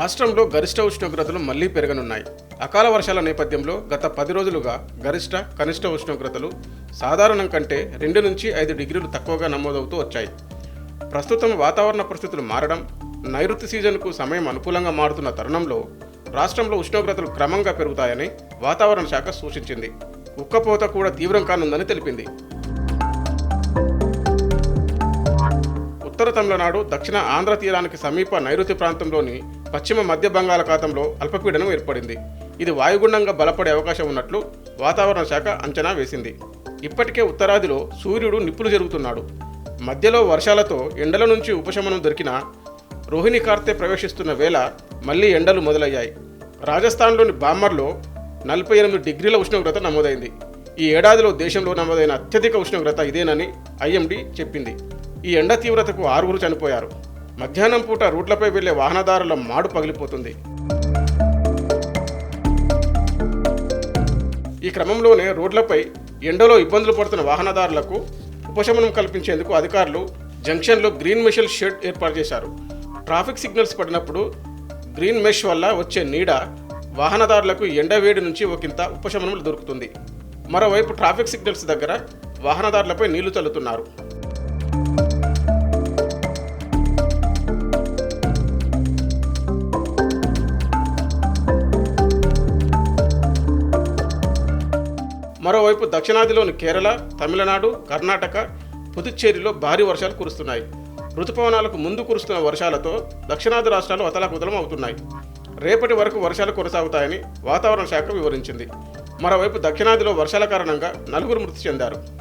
రాష్ట్రంలో గరిష్ట ఉష్ణోగ్రతలు మళ్ళీ పెరగనున్నాయి. అకాల వర్షాల నేపథ్యంలో గత పది రోజులుగా గరిష్ట కనిష్ట ఉష్ణోగ్రతలు సాధారణం కంటే రెండు నుంచి ఐదు డిగ్రీలు తక్కువగా నమోదవుతూ వచ్చాయి. ప్రస్తుతం వాతావరణ పరిస్థితులు మారడం నైరుతి సీజన్కు సమయం అనుకూలంగా మారుతున్న తరుణంలో రాష్ట్రంలో ఉష్ణోగ్రతలు క్రమంగా పెరుగుతాయని వాతావరణ శాఖ సూచించింది. ఉక్కపోత కూడా తీవ్రం కానుందని తెలిపింది. ఉత్తర తమిళనాడు దక్షిణ ఆంధ్ర తీరానికి సమీప నైరుతి ప్రాంతంలోని పశ్చిమ మధ్య బంగాళాఖాతంలో అల్పపీడనం ఏర్పడింది. ఇది వాయుగుండంగా బలపడే అవకాశం ఉన్నట్లు వాతావరణ శాఖ అంచనా వేసింది. ఇప్పటికే ఉత్తరాదిలో సూర్యుడు నిప్పులు జరుగుతున్నాడు. మధ్యలో వర్షాలతో ఎండల నుంచి ఉపశమనం దొరికిన రోహిణి కార్తె ప్రవేశిస్తున్న వేళ మళ్ళీ ఎండలు మొదలయ్యాయి. రాజస్థాన్లోని బామ్మర్లో నలభై ఎనిమిది డిగ్రీల ఉష్ణోగ్రత నమోదైంది. ఈ ఏడాదిలో దేశంలో నమోదైన అత్యధిక ఉష్ణోగ్రత ఇదేనని ఐఎండీ చెప్పింది. ఈ ఎండ తీవ్రతకు ఆరుగురు చనిపోయారు. మధ్యాహ్నం పూట రూట్లపై వెళ్ళే వాహనదారుల మాడు పగిలిపోతుంది. ఈ క్రమంలోనే రోడ్లపై ఎండలో ఇబ్బందులు పడుతున్న వాహనదారులకు ఉపశమనం కల్పించేందుకు అధికారులు జంక్షన్లో గ్రీన్ మెషల్ షెడ్ ఏర్పాటు చేశారు. ట్రాఫిక్ సిగ్నల్స్ పడినప్పుడు గ్రీన్ మెష్ వల్ల వచ్చే నీడ వాహనదారులకు ఎండవేడి నుంచి ఒకంత ఉపశమనం దొరుకుతుంది. మరోవైపు ట్రాఫిక్ సిగ్నల్స్ దగ్గర వాహనదారులపై నీళ్ళు చల్లుతున్నారు. మరోవైపు దక్షిణాదిలోని కేరళ తమిళనాడు కర్ణాటక పుదుచ్చేరిలో భారీ వర్షాలు కురుస్తున్నాయి. ఋతుపవనాలకు ముందు కురుస్తున్న వర్షాలతో దక్షిణాది రాష్ట్రాలు అతలాకుతలం అవుతున్నాయి. రేపటి వరకు వర్షాలు కొనసాగుతాయని వాతావరణ శాఖ వివరించింది. మరోవైపు దక్షిణాదిలో వర్షాల కారణంగా నలుగురు మృతి చెందారు.